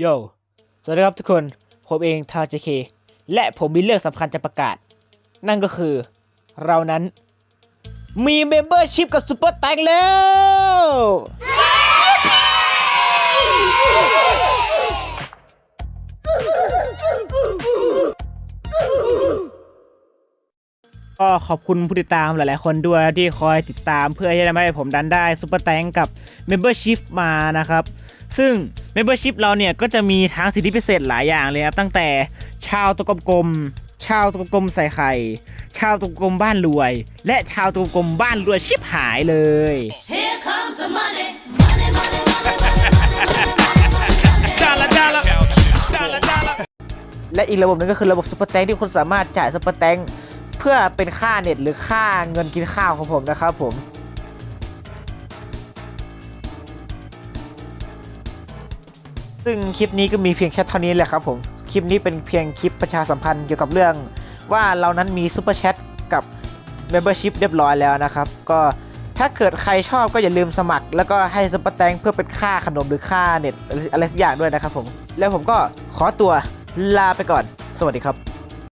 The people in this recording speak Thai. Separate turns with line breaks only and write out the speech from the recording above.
โยสวัสดีครับทุกคน ผมเองทาวเจเคและผมมีเรื่องสำคัญจะประกาศ นั่นก็คือ เรานั้น มีเมมเบอร์ชิพกับซูเปอร์แตงแล้ว ก็ขอบคุณผู้ติดตามหลายๆ คนด้วยที่คอยติดตามเพื่อที่จะทำให้ผมดันได้ซูเปอร์แตงกับ Membership มานะครับ ซึ่ง Membership เราเนี่ยก็จะมีทั้งสิทธิพิเศษหลายอย่างเลยครับ ตั้งแต่ชาวตัวกลมๆชาวตัวกลมๆใส่ไข่ชาวตัวกลมบ้านรวย และชาวตัวกลมบ้านรวยชิบหายเลย
Here comes the money. Money, money, money.
และอีกระบบหนึงก็คือระบบซุปเปอร์แตงที่คุณสามารถจ่ายซุปเปอร์แตงเพื่อเป็นค่าเน็ตหรือค่าเงินกินข้าวของผมนะครับผม ซึ่งคลิปนี้ก็มีเพียงแค่เท่านี้แหละครับผม คลิปนี้เป็นเพียงคลิปประชาสัมพันธ์เกี่ยวกับเรื่อง ว่าเรานั้นมีซูเปอร์แชทกับ Membership เรียบร้อยแล้วนะครับ ก็ถ้าเกิดใครชอบก็อย่าลืมสมัคร แล้วก็ให้ซุปเปอร์แตงเพื่อเป็นค่าขนมหรือค่าเน็ตอะไรสักอย่างด้วยนะครับผม แล้วผมก็ขอตัวลาไปก่อน สวัสดีครับ